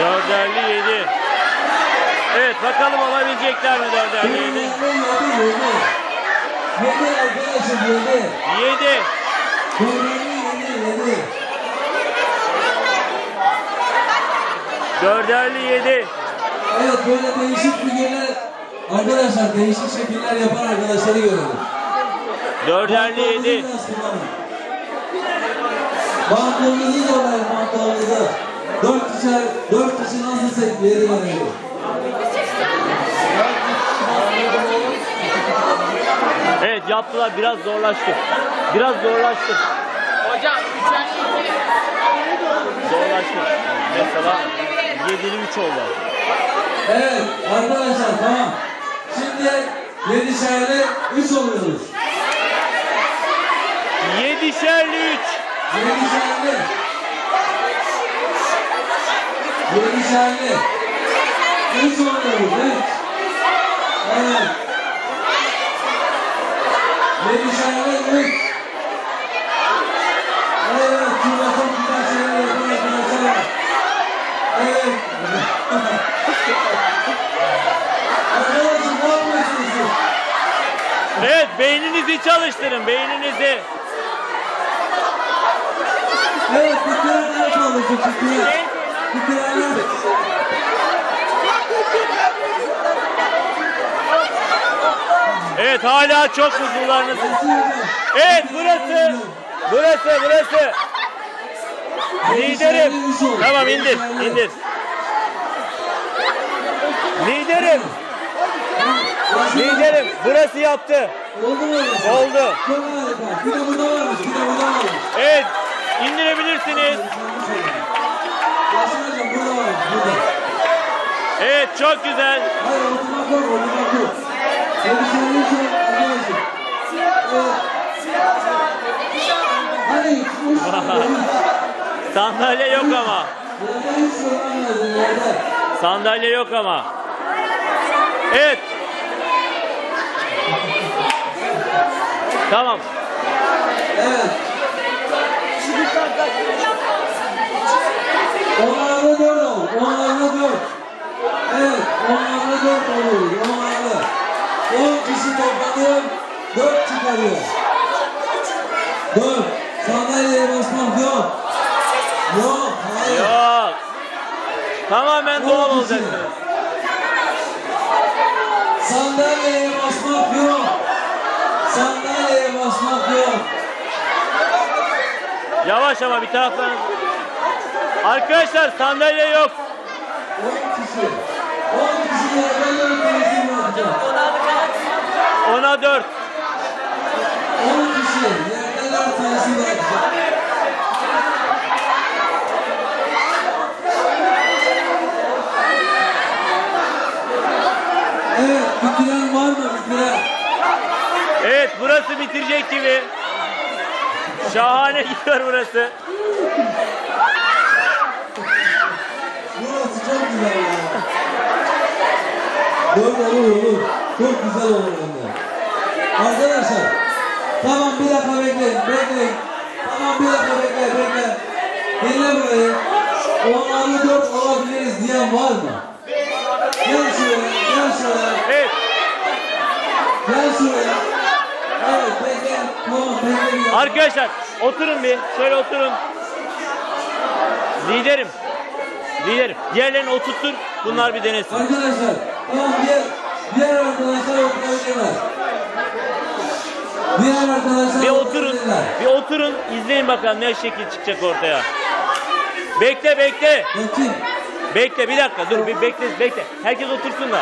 Dörderli yedi. Evet bakalım alabilecekler mi dörderli yedi? Yedi, arkadaşım yedi. Yedi. Dördüncü yedi, yedi. Dörderli yedi. Evet böyle değişik figürler arkadaşlar değişik şekiller yapan arkadaşları görelim. Dörderli yedi. Mantığınızı zorlayın mantığınızı. Dört kişi, dört kişi nasıl yeri verelim. Evet yaptılar biraz zorlaştı. Biraz zorlaştı. Hocam üçer iki. Zorlaştı. Mesela 7'li 3 oldu. Evet arkadaşlar tamam. Şimdi yedi şehirde üç oluyoruz. Yedişerli 3. Yedi Yedi şehirde. Üç oluyoruz. Üç. Evet. Yedi şehirde üç. Evet. Çok güzel şeyler yapın arkadaşlar. Evet. Arkadaşlar ne yapıyorsunuz siz? Evet beyninizi çalıştırın beyninizi. Evet, fıkralar yapalım, fıkralar. Evet hala çok hocam? Evet burası. Burası burası. Liderim. Tamam indir indir. Liderim. Liderim. Burası yaptı. Oldu. Evet indirebilirsiniz. Yasin hocam burada varmış, burada. Evet çok güzel. Hayır, oturmak yok, oturmak yok. Seni söyleyeyim şu arkadaşım. Hani uç, Sandalye yok ama. Sandalye yok ama. Evet. Tamam. Evet. Onlarla 10 kişi topladım. 4 çıkarıyor. 4. Sandalyeye basmak yok. Yok. Hayır. Yok. Tamamen doğal olacak. Sandalyeye basmak yok. Sandalyeye basmak yok. Yavaş ama bir taraftan. Arkadaşlar sandalye yok. On kişi. On kişi yerden temizliğini yapacak. Ona 4. On kişi yerden temizliğini yapacak. Evet, bitiren var mı bitiren? Evet burası bitirecek gibi. Şahane gidiyor burası. Çok güzel ya. Dört olur olur. Çok güzel olur hem de. Arkadaşlar, tamam bir dakika bekleyin, bekleyin. Tamam bir dakika bekle, bekle. Dinle burayı. Onlarla dört olabiliriz diyen var mı? Gel şuraya, gel şuraya, Evet. gel şuraya. Evet, bekle. Tamam, bekle bir dakika. Arkadaşlar oturun bir. Şöyle oturun. Liderim. Liderim. Diğerlerini oturttur. Bunlar bir denesin. Arkadaşlar, tamam diğer, diğer arkadaşlar oturabilirler. Diğer arkadaşlar Bir oturun. Bir oturun. izleyin bakalım ne şekil çıkacak ortaya. Bekle bekle. Bakayım. Bekle bir dakika dur bir bekle bekle. Herkes otursun da.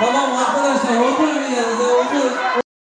Tamam arkadaşlar oturun bir yerinize oturun.